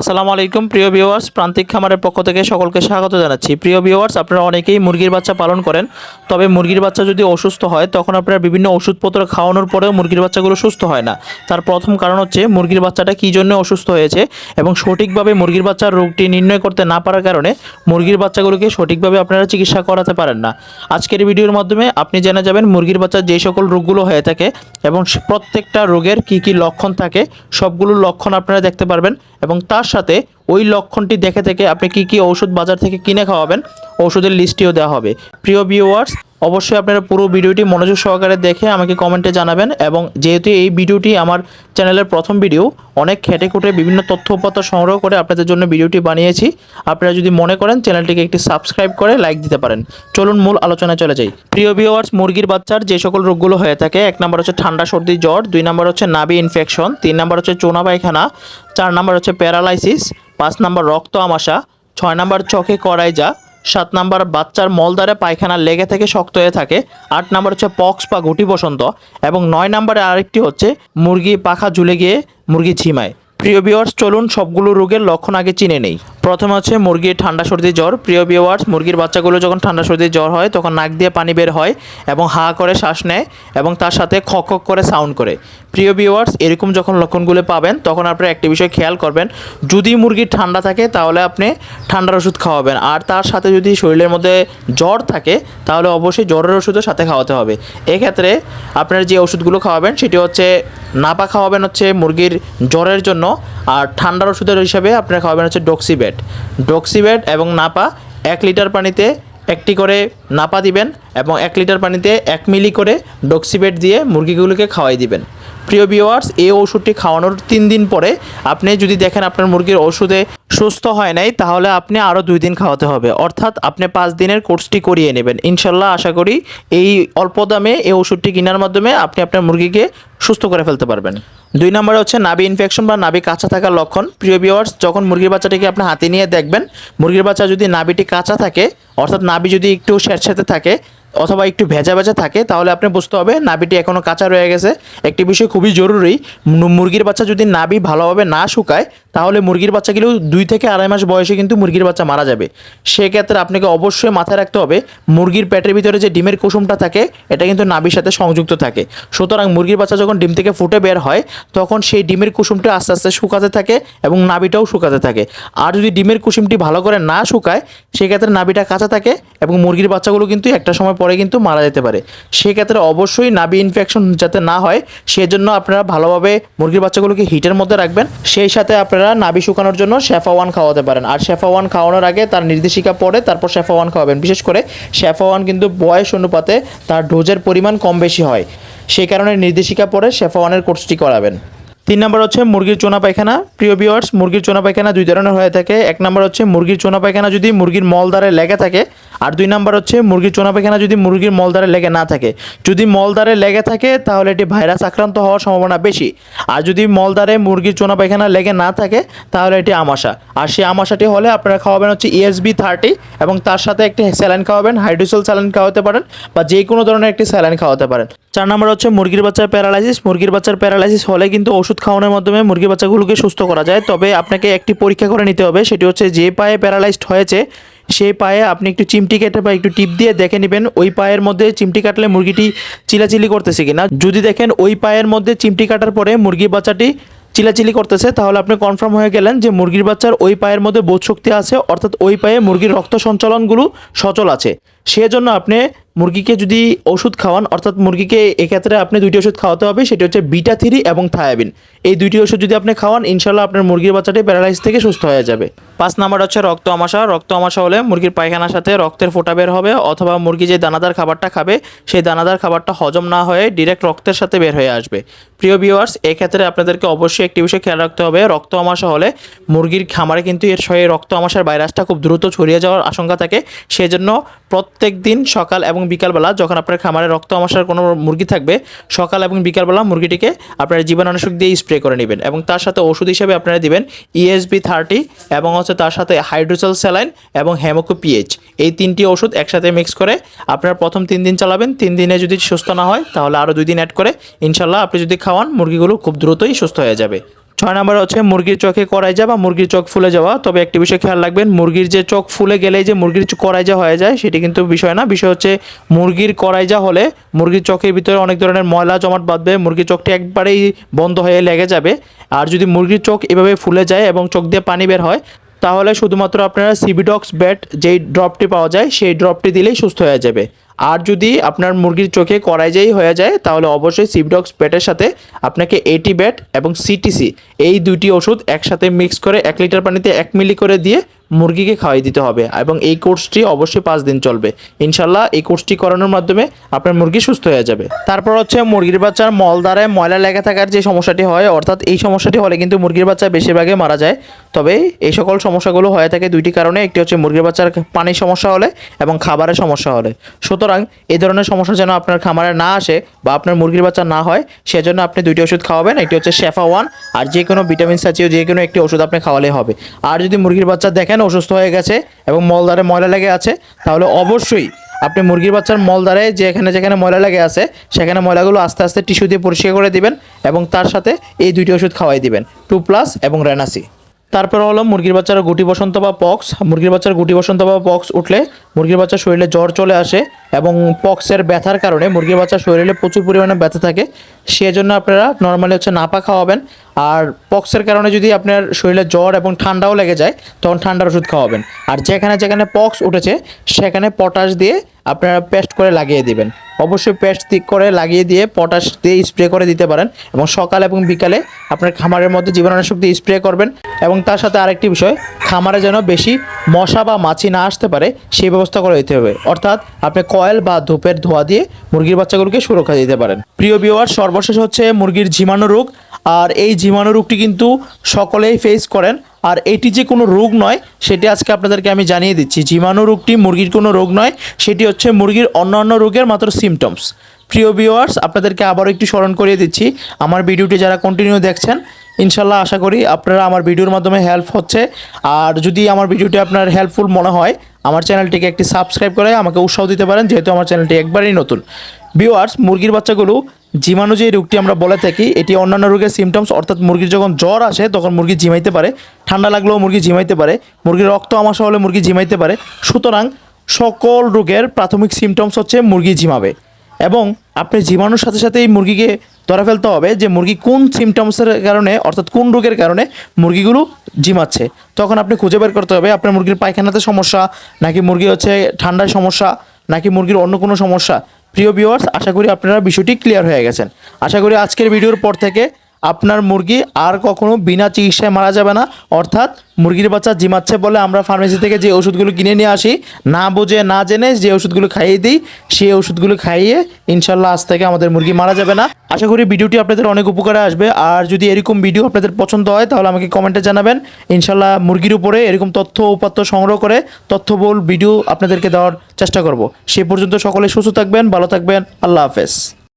আসসালামু আলাইকুম, প্রিয় ভিউয়ার্স। প্রান্তিক খামারের পক্ষ থেকে সকলকে স্বাগত জানাচ্ছি। প্রিয় ভিউয়ার্স, আপনারা অনেকেই মুরগির বাচ্চা পালন করেন, তবে মুরগির বাচ্চা যদি অসুস্থ হয়, তখন আপনারা বিভিন্ন ওষুধপত্র খাওয়ানোর পরেও মুরগির বাচ্চাগুলো সুস্থ হয় না। তার প্রথম কারণ হচ্ছে, মুরগির বাচ্চাটা কী জন্য অসুস্থ হয়েছে এবং সঠিকভাবে মুরগির বাচ্চার রোগটি নির্ণয় করতে না পারার কারণে মুরগির বাচ্চাগুলোকে সঠিকভাবে আপনারা চিকিৎসা করাতে পারেন না। আজকের ভিডিওর মাধ্যমে আপনি জেনে যাবেন, মুরগির বাচ্চার যে সকল রোগগুলো হয়ে থাকে এবং প্রত্যেকটা রোগের কি কি লক্ষণ থাকে সবগুলো লক্ষণ আপনারা দেখতে পারবেন এবং তার সাথে ওই লক্ষণটি দেখে থেকে আপনি কি কি ওষুধ বাজার থেকে কিনে খাওয়াবেন ওষুধের লিস্টটিও দেওয়া হবে। প্রিয় ভিউয়ার্স অবশ্যই আপনারা পুরো ভিডিওটি মনোযোগ সহকারে দেখে আমাকে কমেন্টে জানাবেন এবং যেহেতু এই ভিডিওটি আমার চ্যানেলের প্রথম ভিডিও, অনেক খেটে খুঁটে বিভিন্ন তথ্য উপাত্ত সংগ্রহ করে আপনাদের জন্য ভিডিওটি বানিয়েছি। আপনারা যদি মনে করেন চ্যানেলটিকে একটি সাবস্ক্রাইব করে লাইক দিতে পারেন। চলুন মূল আলোচনায় চলে যাই। প্রিয় ভিউয়ার্স মুরগির বাচ্চার যে সকল রোগগুলো হয়ে থাকে, এক নম্বর হচ্ছে ঠান্ডা, সর্দি, জ্বর, দুই নম্বর হচ্ছে নাভি ইনফেকশন তিন নম্বর হচ্ছে চোনা পায়খানা, চার নম্বর হচ্ছে প্যারালাইসিস পাঁচ নম্বর রক্ত আমাশা, ছয় নম্বর চোখে কড়াইজা সাত নাম্বার, বাচ্চার মলদারে পায়খানা লেগে থেকে শক্ত হয়ে থাকে। আট নাম্বার হচ্ছে পক্স বা গুটি বসন্ত। এবং নয় নাম্বারে আরেকটি হচ্ছে মুরগি পাখা ঝুলে গিয়ে মুরগি ঝিমায় প্রিয় বিওয়ার্স চলুন সবগুলো রোগের লক্ষণ আগে চিনে নেই। প্রথমে হচ্ছে মুরগির ঠান্ডা সর্দি জ্বর। প্রিয় বিওয়ার্স মুরগির বাচ্চাগুলো যখন ঠান্ডা সর্দি জ্বর হয়, তখন নাক দিয়ে পানি বের হয় এবং হা করে শ্বাস নেয় এবং তার সাথে খক খক করে সাউন্ড করে। প্রিয় বিওয়ার্স এরকম যখন লক্ষণগুলো পাবেন, তখন আপনারা একটি বিষয় খেয়াল করবেন, যদি মুরগির ঠান্ডা থাকে, তাহলে আপনি ঠান্ডার ওষুধ খাওয়াবেন। আর তার সাথে যদি শরীরের মধ্যে জ্বর থাকে, তাহলে অবশ্যই জ্বরের ওষুধও সাথে খাওয়াতে হবে। এক্ষেত্রে আপনার যে ওষুধগুলো খাওয়াবেন, সেটি হচ্ছে নাপা খাওয়াবেন হচ্ছে মুরগির জ্বরের জন্য, আর ঠান্ডার ওষুধের হিসাবে আপনারা খাওয়াবেন হচ্ছে ডক্সিবেট ডক্সিবেট এবং নাপা এক লিটার পানিতে একটি করে নাপা দিবেন এবং এক লিটার পানিতে এক মিলি করে ডক্সিবেট দিয়ে মুরগিগুলোকে খাওয়াই দিবেন। প্রিয় ভিওয়ার্স এই ওষুধটি খাওয়ানোর তিন দিন পরে আপনি যদি দেখেন আপনার মুরগির ওষুধে সুস্থ হয় নাই, তাহলে আপনি আরও দুই দিন খাওয়াতে হবে। অর্থাৎ আপনি পাঁচ দিনের কোর্সটি করিয়ে নেবেন। ইনশাল্লাহ আশা করি এই অল্প দামে এই ওষুধটি কেনার মাধ্যমে আপনি আপনার মুরগিকে সুস্থ করে ফেলতে পারবেন। দুই নম্বরে হচ্ছে নাভি ইনফেকশন বা নাভি কাঁচা থাকার লক্ষণ। প্রিয় ভিওয়ার্স যখন মুরগির বাচ্চাটিকে আপনি হাতে নিয়ে দেখবেন, মুরগির বাচ্চা যদি নাভিটি কাঁচা থাকে, অর্থাৎ নাভি যদি একটু স্যাঁতস্যাঁতে থাকে অথবা একটু ভেজা ভেজা থাকে, তাহলে আপনি বুঝতে হবে নাভিটি এখনও কাঁচা রয়ে গেছে। একটি বিষয় খুবই জরুরি মুরগির বাচ্চা যদি নাভি ভালোভাবে না শুকায়, তাহলে মুরগির বাচ্চাগুলো দুই থেকে আড়াই মাস বয়সে কিন্তু মুরগির বাচ্চা মারা যাবে। সেক্ষেত্রে আপনাকে অবশ্যই মাথায় রাখতে হবে, মুরগির পেটের ভিতরে যে ডিমের কুসুমটা থাকে, এটা কিন্তু নাভির সাথে সংযুক্ত থাকে। সুতরাং মুরগির বাচ্চা যখন ডিম থেকে ফুটে বের হয়, তখন সেই ডিমের কুসুমটা আস্তে আস্তে শুকাতে থাকে এবং নাবিটাও শুকাতে থাকে। আর যদি ডিমের কুসুমটি ভালো করে না শুকায়, সেক্ষেত্রে নাবিটা কাঁচা থাকে এবং মুরগির বাচ্চাগুলো কিন্তু একটা সময় পরে কিন্তু মারা যেতে পারে। সেক্ষেত্রে অবশ্যই নাবি ইনফেকশন যাতে না হয়, সেজন্য আপনারা ভালোভাবে মুরগির বাচ্চাগুলোকে হিটের মধ্যে রাখবেন। সেই সাথে আপনারা নাবি শুকানোর জন্য শেফা ওয়ান খাওয়াতে পারেন। আর শেফা ওয়ান খাওয়ানোর আগে তার নির্দেশিকা পড়ে তারপর শেফা ওয়ান খাওয়াবেন। বিশেষ করে শেফা ওয়ান কিন্তু বয়স অনুপাতে তার ডোজের পরিমাণ কম বেশি হয়। সেই কারণে নির্দেশিকা পরে শেফা ওয়ানের কোর্সটি করাবেন। তিন নম্বর হচ্ছে মুরগির চোনা পায়খানা। প্রিয় ভিউয়ার্স, মুরগির চোনা পায়খানা দুই ধরনের হয়ে থাকে। এক নম্বর হচ্ছে মুরগির চোনা পায়খানা যদি মুরগির মলদ্বারে লেগে থাকে, আর দুই নম্বর হচ্ছে মুরগির চোনা পায়খানা যদি মুরগির মলদ্বারে লেগে না থাকে। যদি মলদ্বারে লেগে থাকে, তাহলে এটি ভাইরাস আক্রান্ত হওয়ার সম্ভাবনা বেশি। আর যদি মলদ্বারে মুরগির চোনা পায়খানা লেগে না থাকে, তাহলে এটি আমাশা। আর সেই আমাশাটি হলে আপনারা খাওয়াবেন হচ্ছে ইএসবি থার্টি এবং তার সাথে একটি স্যালাইন খাওয়াবেন, হাইড্রোসেল স্যালাইন খাওয়াতে পারেন বা যে কোনো ধরনের একটি স্যালাইন খাওয়াতে পারেন। চার নম্বর হচ্ছে মুরগির বাচ্চার প্যারালাইসিস। মুরগির বাচ্চার প্যারালাইসিস হলে কিন্তু ওষুধ খাওয়ানোর মাধ্যমে মুরগির বাচ্চাগুলোকে সুস্থ করা যায়। তবে আপনাকে একটি পরীক্ষা করে নিতে হবে, সেটি হচ্ছে যে পায়ে প্যারালাইসড হয়েছে, সেই পায়ে আপনি একটু চিমটি কেটে বা একটু টিপ দিয়ে দেখে নেবেন ওই পায়ের মধ্যে চিমটি কাটলে মুরগিটি চিলাচিলি করতেছে কিনা। যদি দেখেন ওই পায়ের মধ্যে চিমটি কাটার পরে মুরগির বাচ্চাটি চিলাচিলি করতেছে, তাহলে আপনি কনফার্ম হয়ে গেলেন যে মুরগির বাচ্চার ওই পায়ের মধ্যে বোধ শক্তি আছে, অর্থাৎ ওই পায়ে মুরগির রক্ত সঞ্চালনগুলো সচল আছে। সেজন্য আপনি মুরগিকে যদি ওষুধ খাওয়ান, অর্থাৎ মুরগিকে এক্ষেত্রে আপনি দুইটি ওষুধ খাওয়াতে হবে, সেটি হচ্ছে বিটা থ্রি এবং থায়াবিন। এই দুইটি ওষুধ যদি আপনি খাওয়ান ইনশাল্লাহ আপনার মুরগির বাচ্চাটি প্যারালাইজ থেকে সুস্থ হয়ে যাবে। পাঁচ নাম্বার হচ্ছে রক্ত আমাশা রক্ত আমাশা হলে মুরগির পায়খানার সাথে রক্তের ফোঁটা বের হবে, অথবা মুরগি যে দানাদার খাবারটা খাবে, সেই দানাদার খাবারটা হজম না হয়ে ডিরেক্ট রক্তের সাথে বের হয়ে আসবে। প্রিয় ভিউয়ার্স এক্ষেত্রে আপনাদেরকে অবশ্যই একটি বিষয় খেয়াল রাখতে হবে, রক্ত আমাশা হলে মুরগির খামারে কিন্তু এর সেই রক্ত আমাশার ভাইরাসটা খুব দ্রুত ছড়িয়ে যাওয়ার আশঙ্কা থাকে। সেজন্য প্রত্যেক দিন সকাল এবং বিকালবেলা যখন আপনার খামারে রক্ত আমাশার কোনো মুরগি থাকবে, সকাল এবং বিকালবেলা মুরগিটিকে আপনারা জীবাণুনাশক দিয়ে স্প্রে করে নেবেন এবং তার সাথে ওষুধ হিসেবে আপনারা দিবেন ইএসবি থার্টি এবং হচ্ছে তার সাথে হাইড্রোসেল স্যালাইন এবং হ্যামোকো পিএইচ এই তিনটি ওষুধ একসাথে মিক্স করে আপনারা প্রথম তিন দিন চালাবেন, তিন দিনে যদি সুস্থ না হয় তাহলে আরও দুই দিন অ্যাড করে, ইনশাল্লাহ আপনি যদি খাওয়ান, মুরগিগুলো খুব দ্রুতই সুস্থ হয়ে যাবে। ছয় নম্বর হচ্ছে, মুরগির চোখে কড়াই যা বা মুরগির চোখ ফুলে যাওয়া। তবে একটি বিষয় খেয়াল রাখবেন, মুরগির যে চোখ ফুলে গেলেই যে মুরগির কড়াই যা হয়ে যায়, সেটি কিন্তু বিষয় না। বিষয় হচ্ছে, মুরগির কড়াই যা হলে মুরগির চোখের ভিতরে অনেক ধরনের ময়লা জমাট বাঁধবে, মুরগির চোখটি একবারেই বন্ধ হয়ে লেগে যাবে। আর যদি মুরগির চোখ এভাবে ফুলে যায় এবং চোখ দিয়ে পানি বের হয় তাহলে শুধুমাত্র আপনারা সিবিডক্স ব্যাট যেই ড্রপটি পাওয়া যায়, সেই ড্রপটি দিলেই সুস্থ হয়ে যাবে। আর যদি আপনার মুরগির চোখে করাইজাই হয়ে যায়, তাহলে অবশ্যই সিবডক্স ব্যাটের সাথে আপনাকে এটি ব্যাট এবং সিটিসি এই দুটি ওষুধ একসাথে মিক্স করে এক লিটার পানিতে এক মিলি করে দিয়ে মুরগিকে খাওয়াই দিতে হবে এবং এই কোর্সটি অবশ্যই পাঁচ দিন চলবে। ইনশাল্লাহ এই কোর্সটি করানোর মাধ্যমে আপনার মুরগি সুস্থ হয়ে যাবে। তারপর হচ্ছে মুরগির বাচ্চার মলদ্বারে ময়লা লেগে থাকার যে সমস্যাটি হয়, অর্থাৎ এই সমস্যাটি হলে কিন্তু মুরগির বাচ্চা বেশিরভাগই মারা যায়। তবে এই সকল সমস্যাগুলো হয়ে থাকে দুইটি কারণে। একটি হচ্ছে মুরগির বাচ্চার পানির সমস্যা হলে এবং খাবারের সমস্যা হলে। সুতরাং এই ধরনের সমস্যা যেন আপনার খামারে না আসে বা আপনার মুরগির বাচ্চা না হয়, সেজন্য আপনি দুইটি ওষুধ খাওয়াবেন। একটি হচ্ছে শেফা ওয়ান আর যে কোনো ভিটামিন জাতীয় যে কোনো একটি ওষুধ আপনি খাওয়ালেই হবে। আর যদি মুরগির বাচ্চা দেখেন অসুস্থ হয়ে গেছে এবং মলদারে ময়লা লেগে আছে, তাহলে অবশ্যই আপনি মুরগির বাচ্চার মলদারে যেখানে যেখানে ময়লা লেগে আছে, সেখানে ময়লাগুলো আস্তে আস্তে টিস্যু দিয়ে পরিষ্কার করে দিবেন এবং তার সাথে এই দুইটি ওষুধ খাওয়াই দিবেন, টু প্লাস এবং রেনাসি। তারপর হলো মুরগির বাচ্চার গুটি বসন্ত বা পক্স, মুরগির বাচ্চার গুটি বসন্ত বা পক্স উঠলে মুরগির বাচ্চার শরীরে জ্বর চলে আসে এবং পক্সের ব্যথার কারণে মুরগির বাচ্চার শরীরে প্রচুর পরিমাণে ব্যথা থাকে। সেজন্য আপনারা নর্মালি হচ্ছে নাপা খাওয়াবেন। আর পক্সের কারণে যদি আপনার শরীরে জ্বর এবং ঠান্ডাও লেগে যায়, তখন ঠান্ডার ওষুধ খাওয়াবেন। আর যেখানে যেখানে পক্স উঠেছে, সেখানে পটাশ দিয়ে আপনারা পেস্ট করে লাগিয়ে দিবেন। অবশ্যই পেস্ট করে লাগিয়ে দিয়ে পটাশ দিয়ে স্প্রে করে দিতে পারেন এবং সকাল এবং বিকালে আপনার খামারের মধ্যে জীবাণুনাশক দিয়ে স্প্রে করবেন। এবং তার সাথে আরেকটি বিষয়, খামারে যেন বেশি মশা বা মাছি না আসতে পারে, সেই করে দিতে হবে। অর্থাৎ আপনি কয়েল বা ধূপের ধোয়া দিয়ে মুরগির বাচ্চাগুলোকে সুরক্ষা দিতে পারেন। প্রিয় বিওয়ার সর্বশেষ হচ্ছে মুরগির জীবাণু রোগ। আর এই জীবাণু রোগটি কিন্তু সকলেই ফেস করেন। আর এটি যে কোনো রোগ নয়, সেটি আজকে আপনাদেরকে আমি জানিয়ে দিচ্ছি। জীবাণু রোগটি মুরগির কোনো রোগ নয়, সেটি হচ্ছে মুরগির অন্যান্য রোগের মাত্র সিমটমস প্রিয় ভিউয়ার্স আপনাদেরকে আবারও একটু স্মরণ করিয়ে দিচ্ছি, আমার ভিডিওটি যারা কন্টিনিউ দেখছেন ইনশাল্লাহ আশা করি আপনারা আমার ভিডিওর মাধ্যমে হেল্প হচ্ছে। আর যদি আমার ভিডিওটি আপনার হেল্পফুল মনে হয়, আমার চ্যানেলটিকে একটি সাবস্ক্রাইব করে আমাকে উৎসাহ দিতে পারেন, যেহেতু আমার চ্যানেলটি একবারই নতুন। ভিউয়ার্স মুরগির বাচ্চাগুলো, জীবাণু যে রোগটি আমরা বলে থাকি, এটি অন্যান্য রোগের সিমটমস অর্থাৎ মুরগির যখন জ্বর আসে, তখন মুরগি ঝিমাইতে পারে, ঠান্ডা লাগলেও মুরগি ঝিমাইতে পারে, মুরগির রক্ত আমাশা হলে মুরগি ঝিমাইতে পারে। সুতরাং সকল রোগের প্রাথমিক সিমটমস হচ্ছে মুরগি ঝিমাবে। এবং আপনি জীবাণুর সাথে সাথে এই মুরগিকে ধরে ফেলতে হবে যে মুরগি কোন সিমটমসের কারণে, অর্থাৎ কোন রোগের কারণে মুরগিগুলো জিমাচ্ছে। তখন আপনি খুঁজে বের করতে হবে আপনার মুরগির পায়খানাতে সমস্যা, নাকি মুরগি হচ্ছে ঠান্ডায় সমস্যা, নাকি মুরগির অন্য কোনো সমস্যা। প্রিয় ভিউয়ার্স আশা করি আপনারা বিষয়টি ক্লিয়ার হয়ে গেছেন। আশা করি আজকের ভিডিওর পর থেকে আপনার মুরগি আর কখনো বিনা চিকিৎসায় মারা যাবে না। অর্থাৎ মুরগির বাচ্চা জিমাচ্ছে বলে আমরা ফার্মেসি থেকে যে ওষুধগুলো কিনে নিয়ে আসি, না বুঝে, না জেনে যে ওষুধগুলো খাইয়ে দিই, সেই ওষুধগুলো খাইয়ে ইনশাল্লাহ আজ থেকে আমাদের মুরগি মারা যাবে না। আশা করি ভিডিওটি আপনাদের অনেক উপকারে আসবে। আর যদি এরকম ভিডিও আপনাদের পছন্দ হয়, তাহলে আমাকে কমেন্টে জানাবেন। ইনশাল্লাহ মুরগির উপরে এরকম তথ্য উপাত্ত সংগ্রহ করে তথ্যবহুল ভিডিও আপনাদেরকে দেওয়ার চেষ্টা করব। সে পর্যন্ত সকলে সুস্থ থাকবেন, ভালো থাকবেন, আল্লাহ হাফেজ।